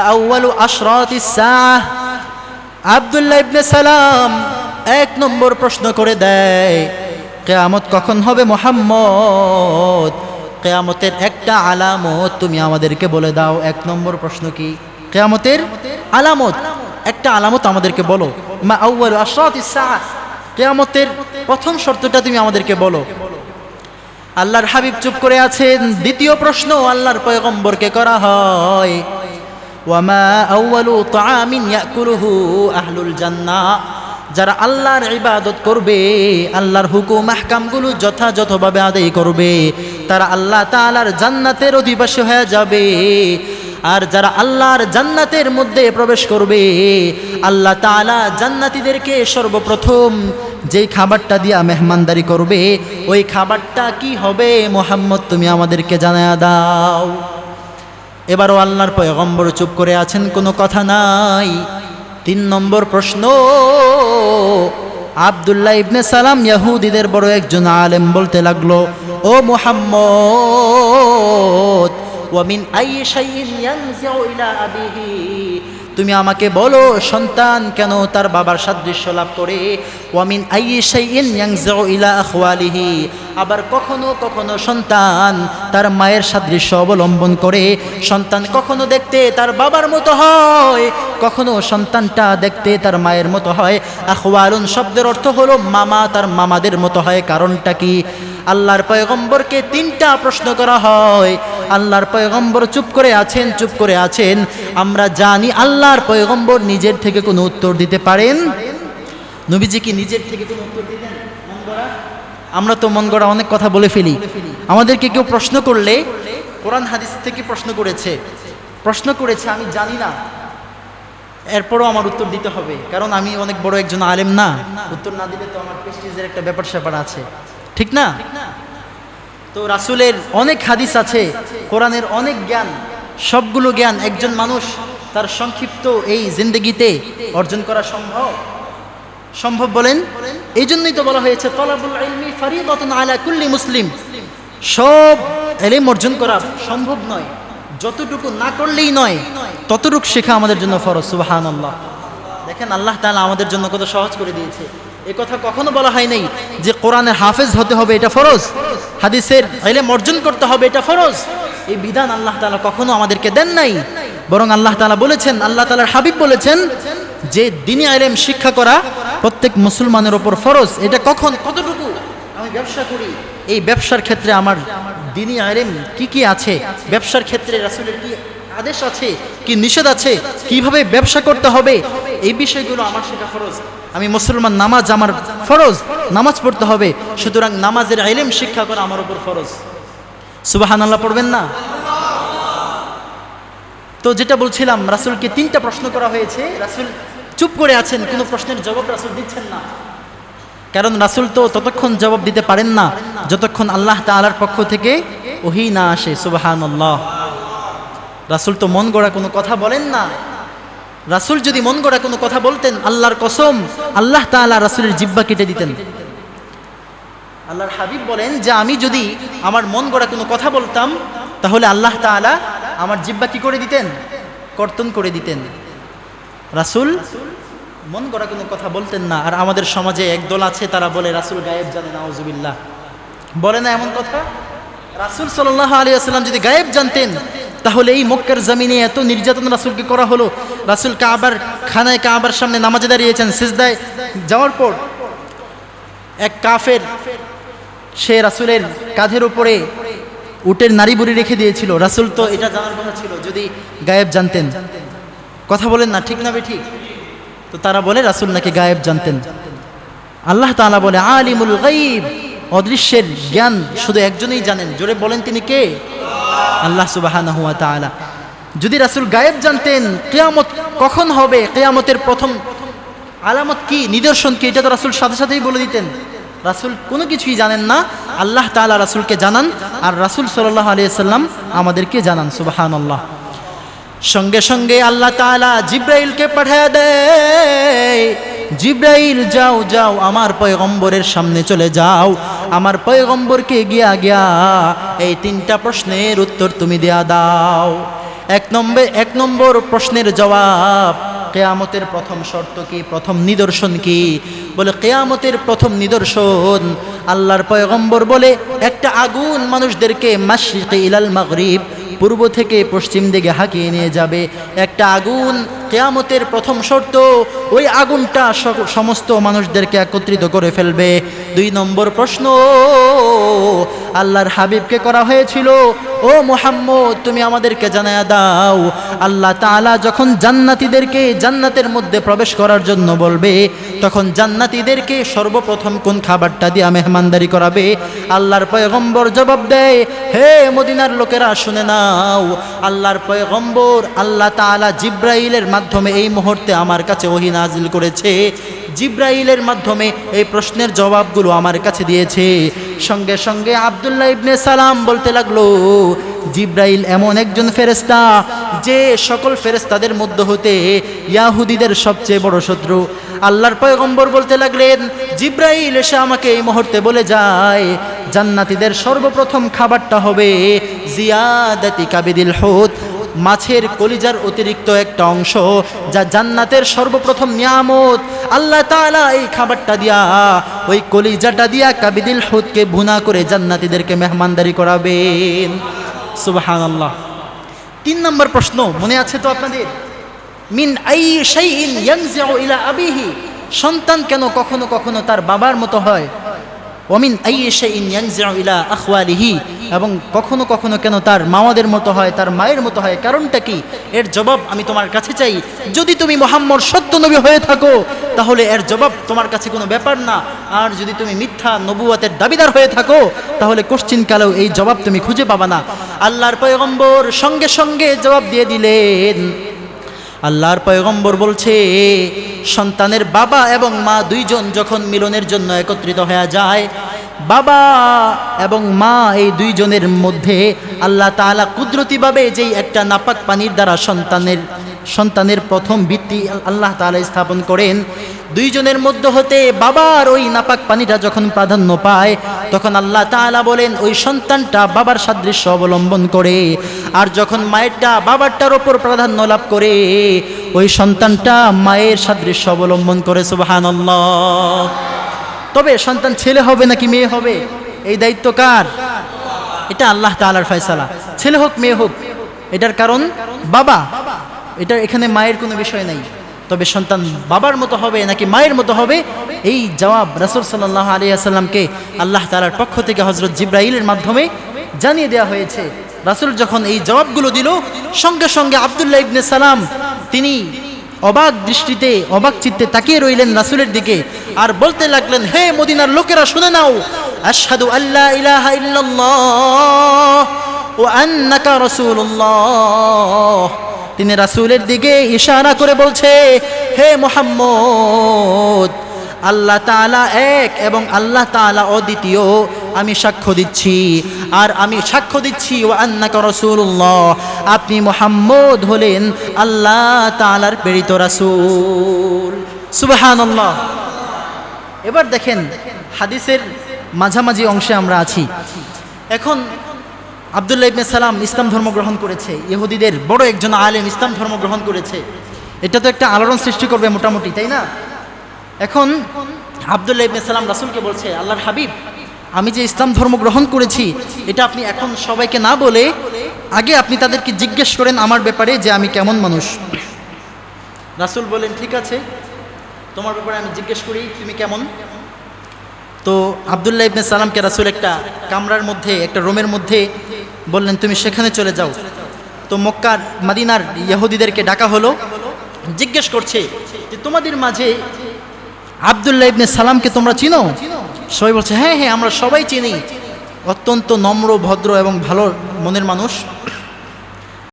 আউয়ালু আশরাতিস সাআহ। আব্দুল্লাহ ইবনে সালাম এক নম্বর প্রশ্ন করে দেয়, কেয়ামত কখন হবে মোহাম্মদ? কেয়ামতের একটা আলামত তুমি আমাদেরকে বলে দাও। এক নম্বর প্রশ্ন কি? কেয়ামতের আলামত, একটা আলামত আমাদেরকে বলো। মা আউয়ালু আশরাতিস সাআহ। কেয়ামতের প্রথম শর্তটা তুমি আমাদেরকে বলো। আল্লাহর হাবিব চুপ করে আছেন। দ্বিতীয় প্রশ্ন, আল্লাহর পয়গম্বরকে করা হয়? ওয়ামা আউয়ালু তাআমিন ইয়াকুলুহু আহলুল জান্নাহ যারা আল্লাহর ইবাদত করবে, আল্লাহর হুকুম, আহকামগুলো যথাযথভাবে আদায় করবে, তারা আল্লাহ তালার জান্নাতের অধিবাসী হয়ে যাবে। আর যারা আল্লাহর জান্নাতের মধ্যে প্রবেশ করবে, আল্লাহ তাআলা জান্নাতীদেরকে সর্বপ্রথম যেই খাবারটা দিয়া মেহমানদারি করবে, ওই খাবারটা কি হবে মোহাম্মদ, তুমি আমাদেরকে জানায়া দাও। এবারও আল্লাহর পয়গম্বর চুপ করে আছেন, কোনো কথা নাই। তিন নম্বর প্রশ্ন, আবদুল্লাহ ইবনে সালাম ইয়াহুদিদের বড় একজন আলেম বলতে লাগল, ও মুহাম্মদ ওয়ামিন আই শাইইন ইয়ানজিউ ইলা আবিহি? তুমি আমাকে বলো, সন্তান, কেন তার বাবার সাদৃশ্য লাভ করে? ওয়ামিন আই শাইইন ইয়ানজিউ ইলা আখওয়ালিহি। আবার কখনো কখনো সন্তান তার মায়ের সাদৃশ্য অবলম্বন করে। সন্তান কখনো দেখতে তার বাবার মতো হয়, কখনো সন্তানটা দেখতে তার মায়ের মতো হয়। আখওয়ালুন শব্দের অর্থ হলো মামা তার মামাদের মতো হয়, কারণটা কি? আল্লাহর পয়গম্বরকে তিনটা প্রশ্ন করা হয়। আল্লাহর পয়গম্বর চুপ করে আছেন, চুপ করে আছেন। আমরা জানি আল্লাহর পয়গম্বর নিজের থেকে কোনো উত্তর দিতে পারেন। নবীজি কি নিজের থেকে কোনো উত্তর দিতেন? আমরা তো মন গড়া অনেক কথা বলে ফেলি। আমাদেরকে কেউ প্রশ্ন করলে, কোরআন হাদিস থেকে প্রশ্ন করেছে। প্রশ্ন করেছে, আমি জানি না। এরপরও আমার উত্তর দিতে হবে, কারণ আমি অনেক বড় একজন আলেম না। উত্তর না দিলে তো আমার প্রেস্টিজের একটা ব্যাপার স্যাপার আছে। ঠিক না? তো রাসূলের অনেক হাদিস আছে, কোরআনের অনেক জ্ঞান, সবগুলো জ্ঞান একজন মানুষ তার সংক্ষিপ্ত এই জিন্দগিতে অর্জন করা সম্ভব। সম্ভব বলেন? এই জন্যই তো বলা হয়েছে আলা মুসলিম। সব এলেম অর্জন করা সম্ভব নয়, যতটুকু না করলেই নয়, ততটুকু শেখা আমাদের জন্য ফরজ, সুবহানাল্লাহ। দেখেন আল্লাহ তাআলা আমাদের জন্য কত সহজ করে দিয়েছে। এ কথা কখনো বলা হয় নাই যে কোরআনের হাফেজ হতে হবে, এটা ফরজ। হাদিসের এলেম অর্জন করতে হবে, এটা ফরজ। এই বিধান আল্লাহ তাআলা কখনো আমাদেরকে দেন নাই। বরং আল্লাহ তাআলা বলেছেন, আল্লাহ তাআলার হাবিব বলেছেন যে দিনী আলেম শিক্ষা করা প্রত্যেক মুসলমানের ওপর ফরজ। এটা কখন? কতটুকু? আমি ব্যবসা করি। এই ব্যবসার ক্ষেত্রে আমার দিনী আলেম কি কি আছে? ব্যবসার ক্ষেত্রে রাসূলের কি আদেশ আছে? কি নিষেধ আছে? কীভাবে ব্যবসা করতে হবে? এই বিষয়গুলো আমার শেখা ফরজ। আমি মুসলমান, নামাজ আমার ফরজ, নামাজ পড়তে হবে। সুতরাং নামাজের আইলেম শিক্ষা করা আমার উপর ফরজ। সুবাহানাল্লাহ পড়বেন না? তো যেটা বলছিলাম, রাসূলকে তিনটা প্রশ্ন করা হয়েছে। রাসূল চুপ করে আছেন, কোনো প্রশ্নের জবাব রাসূল দিচ্ছেন না। কারণ রাসূল তো ততক্ষণ জবাব দিতে পারেন না, যতক্ষণ আল্লাহ তাআলার পক্ষ থেকে ওহি না আসে, সুবহানাল্লাহ। রাসূল তো মন গড়া কোনো কথা বলেন না। রাসূল যদি মন গড়া কোনো কথা বলতেন, আল্লাহর কসম, আল্লাহ তাআলা রাসূলের জিব্বা কেটে দিতেন। আল্লাহর হাবিব বলেন যে, আমি যদি আমার মন গড়া কোনো কথা বলতাম, তাহলে আল্লাহ তাআলা আমার জিব্বা কি করে দিতেন? কর্তন করে দিতেন। রাসূল মন গড়া কোনো কথা বলতেন না, আর আমাদের সমাজে একদল আছে, তারা বলে, রাসূল গায়েব জানে নাউজুবিল্লাহ। বলে না এমন কথা? রাসূল আলাইহি ওয়াসাল্লাম যদি গায়েব জানতেন তাহলে এই মক্কার জমিনে এত নির্যাতন রাসূলকে করা হলো। রাসূল কাবার খানায় কাবার সামনে নামাজে দাঁড়িয়েছেন, সিজদায় যাওয়ার পর এক কাফের, সে রাসূলের কাঁধের উপরে উটের নারী বুড়ি রেখে দিয়েছিল। রাসূল তো এটা জানার কথা ছিল, যদি গায়েব জানতেন। কথা বলেন না, ঠিক না বে ঠিক তো তারা বলে, রাসূল নাকি গায়েব জানতেন। আল্লাহ তাআলা বলে, আলিমুল গাইব অদৃশ্যের জ্ঞান শুধু একজনেই জানেন। জোরে বলেন তিনি কে? আল্লাহ সুবহানাহু ওয়া তাআলা। যদি রাসূল গায়েব জানতেন কেয়ামত কখন হবে, কেয়ামতের প্রথম আলামত কি, নিদর্শন কি, এটা তো রাসূল সাথে সাথেই বলে দিতেন। রাসূল কোনো কিছুই জানেন না, আল্লাহ তাআলা রাসূলকে জানান আর রাসূল সাল্লাল্লাহু আলাইহি সাল্লাম আমাদেরকে জানান সুবাহান আল্লাহ সঙ্গে সঙ্গে আল্লাহ তাআলা জিব্রাইলকে পাঠিয়ে দেয়, জিব্রাইল, যাও যাও, আমার পয়গম্বরের সামনে চলে যাও। আমার পয়গম্বরকে গিয়া গিয়া এই তিনটা প্রশ্নের উত্তর তুমি দেয়া দাও। এক নম্বর এক নম্বর প্রশ্নের জবাব, কেয়ামতের প্রথম শর্ত কি, প্রথম নিদর্শন কি? বলে কেয়ামতের প্রথম নিদর্শন, আল্লাহর পয়গম্বর বলে, একটা আগুন মানুষদেরকে মাসরিকে ইলাল মাগরিব, পূর্ব থেকে পশ্চিম দিকে হাঁকিয়ে নিয়ে যাবে। একটা আগুন কেয়ামতের প্রথম শর্ত, ওই আগুনটা সমস্ত মানুষদেরকে একত্রিত করে ফেলবে। দুই নম্বর প্রশ্ন, আল্লাহর হাবিবকে করা হয়েছিল, ও মোহাম্মদ, তুমি আমাদেরকে জানায়া দাও। আল্লাহ তাআলা যখন জান্নাতীদেরকে জান্নাতের মধ্যে প্রবেশ করার জন্য বলবে, তখন জান্নাতীদেরকে সর্বপ্রথম কোন খাবারটা দিয়ে মেহমানদারি করাবে? আল্লাহর পয়গম্বর জবাব দেয়, হে মদিনার লোকেরা, শুনে নাও। আল্লাহর পয়গম্বর, আল্লাহ তাআলা জিব্রাইলের মাধ্যমে এই মুহূর্তে আমার কাছে ওহি নাজিল করেছে। জিব্রাইলের মাধ্যমে এই প্রশ্নের জবাবগুলো আমার কাছে দিয়েছে। সঙ্গে সঙ্গে আবদুল্লাহ ইবনে সালাম বলতে লাগল, জিব্রাইল এমন একজন ফেরেস্তা যে সকল ফেরেস্তাদের মধ্যে হতে ইয়াহুদিদের সবচেয়ে বড় শত্রু। আল্লাহর পয়গম্বর বলতে লাগলেন, জিব্রাইল এসে আমাকে এই মুহূর্তে বলে যায়, জান্নাতীদের সর্বপ্রথম খাবারটা হবে জিয়াদাতি কাবিদিল হুত মাছের কলিজার অতিরিক্ত একটা অংশ যা জান্নাতের সর্বপ্রথম নিয়ামত। আল্লাহ তাআলা এই খাবারটা দিয়া, ওই কলিজাটা দিয়া কাবিদিল হুদকে ভুনা করে জান্নাতীদেরকে মেহমানদারি করাবেন। সুবহানাল্লাহ। তিন নম্বর প্রশ্ন, মনে আছে তো আপনাদের? মিন আই শাইইন ইয়ানজিউ ইলা আবিহি। সন্তান কেন কখনো কখনো তার বাবার মতো হয়? ইয়ানজিউ ইলা আখওয়ালিহি। এবং কখনো কখনো কেন তার মামাদের মতো হয়, তার মায়ের মতো হয়? কারণটা কি? এর জবাব আমি তোমার কাছে চাই। যদি তুমি মোহাম্মদ সত্য নবী হয়ে থাকো, তাহলে এর জবাব তোমার কাছে কোনো ব্যাপার না। আর যদি তুমি মিথ্যা নবুয়াতের দাবিদার হয়ে থাকো, তাহলে কোশ্চিন কালেও এই জবাব তুমি খুঁজে পাবা না। আল্লাহর পয়গম্বর সঙ্গে সঙ্গে জবাব দিয়ে দিলেন। আল্লাহর পয়গম্বর বলছে, সন্তানের বাবা এবং মা দুইজন যখন মিলনের জন্য একত্রিত হয়ে যায় বাবা এবং মা এই দুইজনের মধ্যে আল্লাহ তাআলা কুদরতিভাবে যেই একটা নাপাক পানির দ্বারা সন্তানের সন্তানের প্রথম ভিত্তি আল্লাহ তাআলা স্থাপন করেন, দুইজনের মধ্য হতে বাবার ওই নাপাক পানিটা যখন প্রাধান্য পায়, তখন আল্লাহ তাআলা বলেন, ওই সন্তানটা বাবার সাদৃশ্য অবলম্বন করে। আর যখন মায়েরটা বাবারটার ওপর প্রাধান্য লাভ করে, ওই সন্তানটা মায়ের সাদৃশ্য অবলম্বন করে, সুবহানাল্লাহ। তবে সন্তান ছেলে হবে নাকি মেয়ে হবে? এই দায়িত্ব কার? এটা আল্লাহ তাআলার ফয়সালা। ছেলে হোক, মেয়ে হোক, এটার কারণ বাবা। এটা এখানে মায়ের কোনো বিষয় নাই। তবে সন্তান বাবার মতো হবে নাকি মায়ের মতো হবে? এই জবাব রাসূল আলাইহি আসাল্লামকে আল্লাহ তালার পক্ষ থেকে হযরত জিব্রাইলের মাধ্যমে জানিয়ে দেওয়া হয়েছে। রাসূল যখন এই জবাবগুলো দিল, সঙ্গে সঙ্গে আব্দুল্লাহ ইবনে সালাম, তিনি অবাক দৃষ্টিতে, অবাক চিত্তে তাকিয়ে রইলেন রাসূলের দিকে আর বলতে লাগলেন, হে মদিনার লোকেরা, শুনে নাও, আশহাদু আল্লাহ ইলাহা ইল্লাল্লাহ ও আন্নাকা রাসূলুল্লাহ। তিনি রাসুলের দিকে ইশারা করে বলছে, হে মোহাম্মদ, আল্লাহ তাআলা এক এবং আল্লাহ তাআলা অদ্বিতীয়। আমি সাক্ষ্য দিচ্ছি। আর আমি সাক্ষ্য দিচ্ছি ও আন্নাকা রাসূলুল্লাহ আপনি মোহাম্মদ হলেন আল্লাহ তালার প্রেরিত রাসুল। সুবহানাল্লাহ। এবার দেখেন, হাদিসের মাঝামাঝি অংশে আমরা আছি। এখন আবদুল্লাহ ইবনে সালাম ইসলাম ধর্ম গ্রহণ করেছে। ইহুদিদের বড় একজন আলেম ইসলাম ধর্ম গ্রহণ করেছে। এটা তো একটা আলোড়ন সৃষ্টি করবে মোটামুটি, তাই না? এখন আবদুল্লাহ ইবনে সালাম রাসূলকে বলছে, আল্লাহর হাবিব আমি যে ইসলাম ধর্ম গ্রহণ করেছি, এটা আপনি এখন সবাইকে না বলে আগে আপনি তাদেরকে জিজ্ঞেস করেন আমার ব্যাপারে যে আমি কেমন মানুষ। রাসূল বলেন, ঠিক আছে, তোমার ব্যাপারে আমি জিজ্ঞেস করি, তুমি কেমন? তো আবদুল্লাহ ইবনে সালামকে রাসূল একটা কামরার মধ্যে, একটা রুমের মধ্যে বললেন, তুমি সেখানে চলে যাও। তো মক্কার, মাদিনার ইহুদিদেরকে ডাকা হলো, জিজ্ঞেস করছে যে, তোমাদের মাঝে আবদুল্লাহ ইবনে সালামকে তোমরা চিনো? চিনো সবাই বলছে হ্যাঁ হ্যাঁ আমরা সবাই চিনি। অত্যন্ত নম্র ভদ্র এবং ভালো মনের মানুষ।